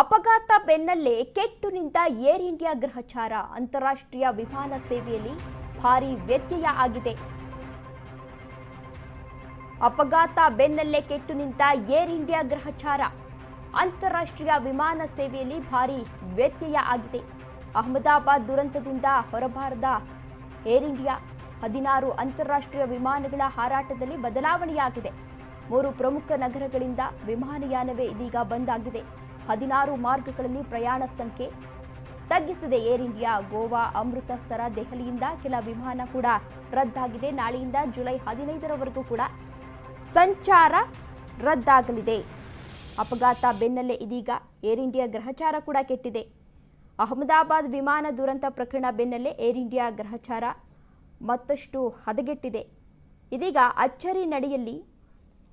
ಅಪಘಾತ ಬೆನ್ನಲ್ಲೇ ಕೆಟ್ಟು ನಿಂತ ಏರ್ ಇಂಡಿಯಾ ಗ್ರಹಚಾರ ಅಂತಾರಾಷ್ಟ್ರೀಯ ವಿಮಾನ ಸೇವೆಯಲ್ಲಿ ಭಾರಿ ವ್ಯತ್ಯಯ ಆಗಿದೆ. ಅಪಘಾತ ಬೆನ್ನಲ್ಲೇ ಕೆಟ್ಟು ನಿಂತ ಏರ್ ಇಂಡಿಯಾ ಗ್ರಹಚಾರ ಅಂತಾರಾಷ್ಟ್ರೀಯ ವಿಮಾನ ಸೇವೆಯಲ್ಲಿ ಭಾರಿ ವ್ಯತ್ಯಯ ಆಗಿದೆ. ಅಹಮದಾಬಾದ್ ದುರಂತದಿಂದ ಹೊರಬಾರದ ಏರ್ ಇಂಡಿಯಾ ಹದಿನಾರು ಅಂತಾರಾಷ್ಟ್ರೀಯ ವಿಮಾನಗಳ ಹಾರಾಟದಲ್ಲಿ ಬದಲಾವಣೆಯಾಗಿದೆ. ಮೂರು ಪ್ರಮುಖ ನಗರಗಳಿಂದ ವಿಮಾನಯಾನವೇ ಇದೀಗ ಬಂದ್ ಆಗಿದೆ. ಹದಿನಾರು ಮಾರ್ಗಗಳಲ್ಲಿ ಪ್ರಯಾಣ ಸಂಖ್ಯೆ ತಗ್ಗಿಸಿದೆ. ಏರ್ ಇಂಡಿಯಾ, ಗೋವಾ, ಅಮೃತಸರ, ದೆಹಲಿಯಿಂದ ಕೆಲ ವಿಮಾನ ಕೂಡ ರದ್ದಾಗಿದೆ. ನಾಳೆಯಿಂದ ಜುಲೈ ಹದಿನೈದರವರೆಗೂ ಕೂಡ ಸಂಚಾರ ರದ್ದಾಗಲಿದೆ. ಅಪಘಾತ ಬೆನ್ನಲ್ಲೇ ಇದೀಗ ಏರ್ ಇಂಡಿಯಾ ಗ್ರಹಚಾರ ಕೂಡ ಕೆಟ್ಟಿದೆ. ಅಹಮದಾಬಾದ್ ವಿಮಾನ ದುರಂತ ಪ್ರಕರಣ ಬೆನ್ನಲ್ಲೇ ಏರ್ ಇಂಡಿಯಾ ಗ್ರಹಚಾರ ಮತ್ತಷ್ಟು ಹದಗೆಟ್ಟಿದೆ. ಇದೀಗ ಅಚ್ಚರಿ ನಡೆಯಲ್ಲಿ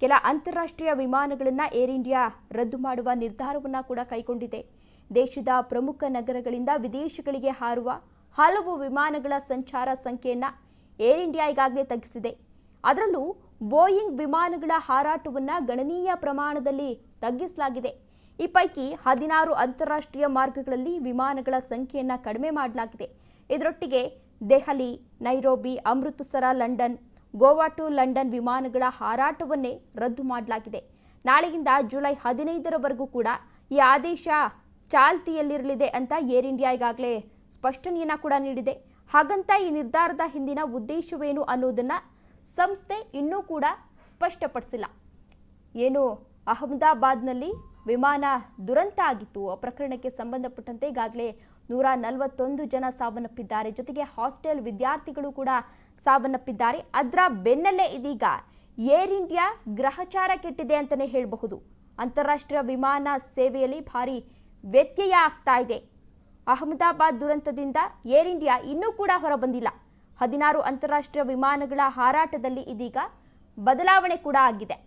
ಕೆಲ ಅಂತಾರಾಷ್ಟ್ರೀಯ ವಿಮಾನಗಳನ್ನು ಏರ್ ಇಂಡಿಯಾ ರದ್ದು ಮಾಡುವ ನಿರ್ಧಾರವನ್ನು ಕೂಡ ಕೈಗೊಂಡಿದೆ. ದೇಶದ ಪ್ರಮುಖ ನಗರಗಳಿಂದ ವಿದೇಶಗಳಿಗೆ ಹಾರುವ ಹಲವು ವಿಮಾನಗಳ ಸಂಚಾರ ಸಂಖ್ಯೆಯನ್ನು ಏರ್ ಇಂಡಿಯಾ ಈಗಾಗಲೇ ತಗ್ಗಿಸಿದೆ. ಅದರಲ್ಲೂ ಬೋಯಿಂಗ್ ವಿಮಾನಗಳ ಹಾರಾಟವನ್ನು ಗಣನೀಯ ಪ್ರಮಾಣದಲ್ಲಿ ತಗ್ಗಿಸಲಾಗಿದೆ. ಈ ಪೈಕಿ ಹದಿನಾರು ಅಂತಾರಾಷ್ಟ್ರೀಯ ಮಾರ್ಗಗಳಲ್ಲಿ ವಿಮಾನಗಳ ಸಂಖ್ಯೆಯನ್ನು ಕಡಿಮೆ ಮಾಡಲಾಗಿದೆ. ಇದರೊಟ್ಟಿಗೆ Delhi, Nairobi, Amritsar, London Goa to London ವಿಮಾನಗಳ ಹಾರಾಟವನ್ನೇ ರದ್ದು ಮಾಡಲಾಗಿದೆ. ನಾಳೆಯಿಂದ ಜುಲೈ ಹದಿನೈದರವರೆಗೂ ಕೂಡ ಈ ಆದೇಶ ಚಾಲ್ತಿಯಲ್ಲಿರಲಿದೆ ಅಂತ ಏರ್ ಇಂಡಿಯಾ ಈಗಾಗಲೇ ಸ್ಪಷ್ಟನೆಯನ್ನ ಕೂಡ ನೀಡಿದೆ. ಹಾಗಂತ ಈ ನಿರ್ಧಾರದ ಹಿಂದಿನ ಉದ್ದೇಶವೇನು ಅನ್ನೋದನ್ನ ಸಂಸ್ಥೆ ಇನ್ನೂ ಕೂಡ ಸ್ಪಷ್ಟಪಡಿಸಿಲ್ಲ. ಏನು ಅಹಮದಾಬಾದ್ನಲ್ಲಿ ವಿಮಾನ ದುರಂತ ಆಗಿತ್ತು. ಪ್ರಕರಣಕ್ಕೆ ಸಂಬಂಧಪಟ್ಟಂತೆ ಈಗಾಗಲೇ ನೂರ ನಲವತ್ತೊಂದು ಜನ ಸಾವನ್ನಪ್ಪಿದ್ದಾರೆ. ಜೊತೆಗೆ ಹಾಸ್ಟೆಲ್ ವಿದ್ಯಾರ್ಥಿಗಳು ಕೂಡ ಸಾವನ್ನಪ್ಪಿದ್ದಾರೆ. ಅದರ ಬೆನ್ನಲ್ಲೇ ಇದೀಗ ಏರ್ ಇಂಡಿಯಾ ಗ್ರಹಚಾರ ಕೆಟ್ಟಿದೆ ಅಂತಲೇ ಹೇಳಬಹುದು. ಅಂತಾರಾಷ್ಟ್ರೀಯ ವಿಮಾನ ಸೇವೆಯಲ್ಲಿ ಭಾರಿ ವ್ಯತ್ಯಯ ಆಗ್ತಾ ಇದೆ. ಅಹಮದಾಬಾದ್ ದುರಂತದಿಂದ ಏರ್ ಇಂಡಿಯಾ ಇನ್ನೂ ಕೂಡ ಹೊರಬಂದಿಲ್ಲ. ಹದಿನಾರು ಅಂತಾರಾಷ್ಟ್ರೀಯ ವಿಮಾನಗಳ ಹಾರಾಟದಲ್ಲಿ ಇದೀಗ ಬದಲಾವಣೆ ಕೂಡ ಆಗಿದೆ.